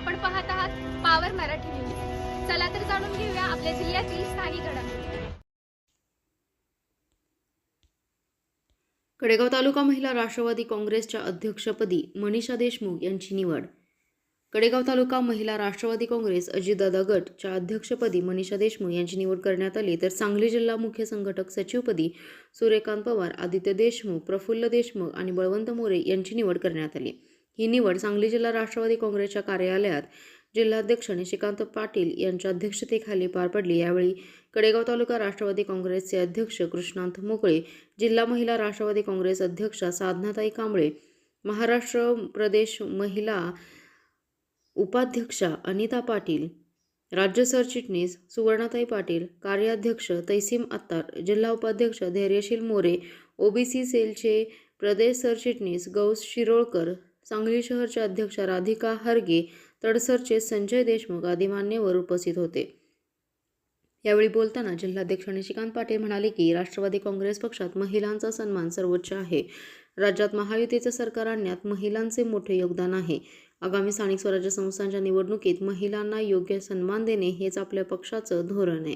आपण पाहत आहात पावर मराठी न्यूज चला तर जाणून घेऊया आपल्या जिल्ह्यातील स्थानिक घडामोडी. कडेगाव तालुका महिला राष्ट्रवादी काँग्रेसच्या अध्यक्षपदी मनीषा देशमुख यांची निवड. कडेगाव तालुका महिला राष्ट्रवादी काँग्रेस अजितदादा गटच्या अध्यक्षपदी मनीषा देशमुख यांची निवड करण्यात आली. तर सांगली जिल्हा मुख्य संघटक सचिवपदी सूर्यकांत पवार आदित्य देशमुख प्रफुल्ल देशमुख आणि बळवंत मोरे यांची निवड करण्यात आली. ही निवड सांगली जिल्हा राष्ट्रवादी काँग्रेसच्या कार्यालयात जिल्हाध्यक्ष निशिकांत पाटील यांच्या अध्यक्षतेखाली पार पडली. यावेळी कडेगाव तालुका राष्ट्रवादी काँग्रेसचे अध्यक्ष कृष्णांत मोकळे जिल्हा महिला राष्ट्रवादी काँग्रेस अध्यक्षा साधनाताई कांबळे महाराष्ट्र प्रदेश महिला उपाध्यक्षा अनिता पाटील राज्य सरचिटणीस सुवर्णाताई पाटील कार्याध्यक्ष तैसीम अत्तार जिल्हा उपाध्यक्ष धैर्यशील मोरे ओबीसी सेलचे प्रदेश सरचिटणीस गौस शिरोळकर सांगली शहरच्या अध्यक्षा राधिका हरगे तडसरचे संजय देशमुख आदी मान्यवर उपस्थित होते. यावेळी बोलताना जिल्हाध्यक्ष निशिकांत पाटील म्हणाले की राष्ट्रवादी काँग्रेस पक्षात महिलांचा सन्मान सर्वोच्च आहे. राज्यात महायुतीचे सरकार आणण्यात महिलांचे मोठे योगदान आहे. आगामी स्थानिक स्वराज्य संस्थांच्या निवडणुकीत महिलांना योग्य सन्मान देणे हेच आपल्या पक्षाचं धोरण आहे.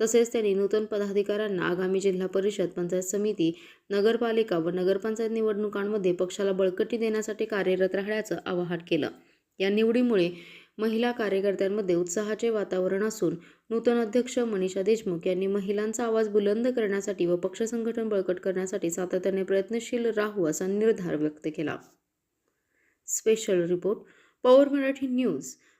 तसेच त्यांनी नूतन पदाधिकाऱ्यांना आगामी जिल्हा परिषद पंचायत समिती नगरपालिका व नगरपंचायत निवडणुकांमध्ये पक्षाला बळकटी देण्यासाठी कार्यरत राहण्याचं आवाहन केलं. या निवडीमुळे महिला कार्यकर्त्यांमध्ये उत्साहाचे वातावरण असून नूतन अध्यक्ष मनीषा देशमुख यांनी महिलांचा आवाज बुलंद करण्यासाठी व पक्ष संघटन बळकट करण्यासाठी सातत्याने प्रयत्नशील राहू असा निर्धार व्यक्त केला. Special report power Marathi news.